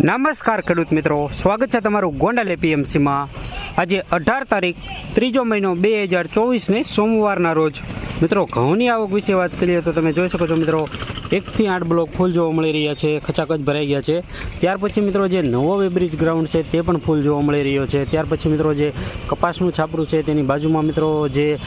નમસ્કાર ખેડૂત મિત્રો. સ્વાગત છે તમારું ગોંડલ એપીએમસીમાં. આજે અઢાર તારીખ, ત્રીજો મહિનો બે હજાર ચોવીસને સોમવારના રોજ. મિત્રો, ઘઉંની આવક વિશે વાત કરીએ તો તમે જોઈ શકો છો મિત્રો, એકથી આઠ બ્લોક ફૂલ જોવા મળી રહ્યા છે, ખચાખચ ભરાઈ ગયા છે. ત્યાર પછી મિત્રો, જે નવો વેબ્રિજ ગ્રાઉન્ડ છે તે પણ ફૂલ જોવા મળી રહ્યો છે. ત્યાર પછી મિત્રો, જે કપાસનું છાપરું છે તેની બાજુમાં મિત્રો, જે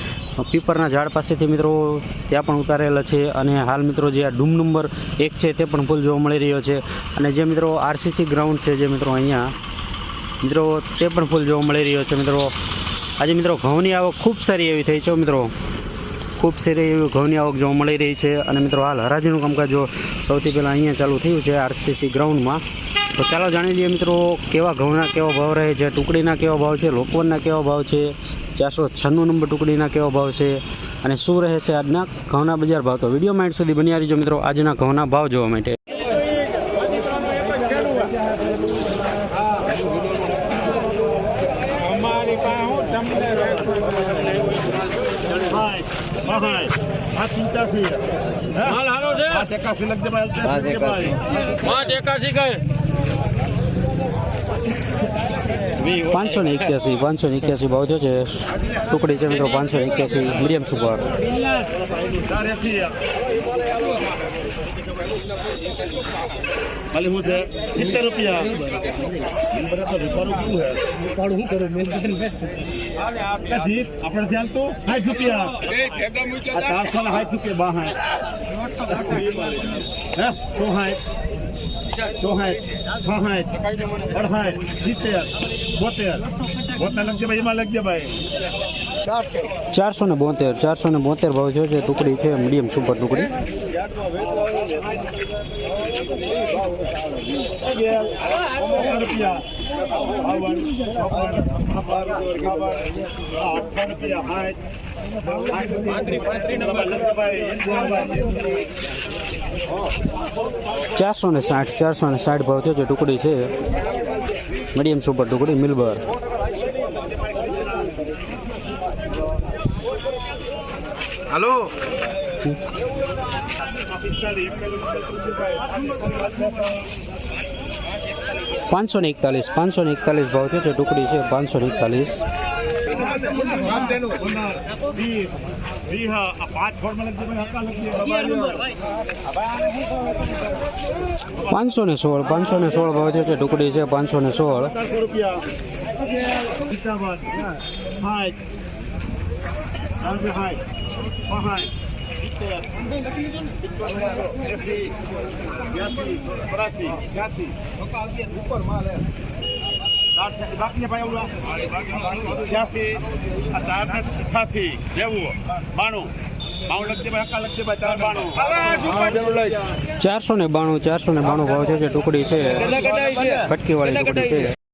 પીપરના ઝાડ પાસેથી મિત્રો, ત્યાં પણ ઉતારેલા છે. અને હાલ મિત્રો, જે આ ડૂમ નંબર એક છે તે પણ ફૂલ જોવા મળી રહ્યો છે. અને જે મિત્રો આરસીસી ગ્રાઉન્ડ છે જે મિત્રો અહીંયા. મિત્રો, તે પણ ફૂલ જોવા મળી રહ્યો છે મિત્રો. આજે મિત્રો ઘઉંની આવક ખૂબ સારી એવી થઈ છે મિત્રો. ખૂબ સારી એવી ઘઉંની આવક જોવા મળી રહી છે. અને મિત્રો હાલ હરાજીનું કામકાજ જો સૌથી પહેલાં અહીંયા ચાલુ થયું છે આરસીસી ગ્રાઉન્ડમાં. તો ચાલો જાણી લઈએ મિત્રો કેવા ઘઉંના કેવો ભાવ રહે છે, ટુકડીના કેવો ભાવ છે, લોકવનના કેવો ભાવ છે, ચારસો છન્નું નંબર ટુકડીના કેવો ભાવ છે, અને શું રહે છે આજના ઘઉંના બજાર ભાવ. તો વીડિયો માઇન્ડ સુધી બની રહીજો મિત્રો. આજના ઘઉંના ભાવ જોવા માટે અમારી પાસે હું તમને હાલ હાલો છે એકાસી લખજે ભાઈ પાંચ એકાસી કઈ પાંચસો ને એક્યાસી, પાંચસો ને એક્યાસી ભાવ થયો છે. ટુકડી છે મિત્રો પાંચસો ને એક્યાસી મીડિયમ સુપર ખાલી હું છે સિત્તેર રૂપિયા. નંબર તો રૂપારું કેવું હે આપણે ધ્યાન તો સાઠ રૂપિયા. ચારસો ને સાઠ રૂપિયા બાહાઠ તો ચોહાઠ ચોહાઠ છહાઠ અડહાઠ સિત્તેર. બોતેર. બોતેર લખજે ભાઈ એમાં લખજે ભાઈ. ચારસો ને બોતેર ચારસો ને બોતેર ભાવ છે ટુકડી છે મીડિયમ સુપર ટુકડી. ચારસો ને સાઠ, ચારસો ને સાઠ ભાવ થયો છે, ટુકડી છે. મીડિયમ સુપર ટુકડી મિલબર હલો. પાંચસો ને એકતાલીસ પાંચસો ને એકતાલીસ ભાવ છે ટુકડી છે પાંચસો ને એકતાલીસ. પાંચ પાંચસો ને સોળ પાંચસો ને સોળ ભાવ છે ટુકડી છે પાંચસો ને સોળ. રૂપિયા. અઠાસી નેવું બાણું ચારસો ને બાણું ચારસો ને બાણું ભાવ છે ટુકડી છે. કટકી વાળી ટુકડી છે?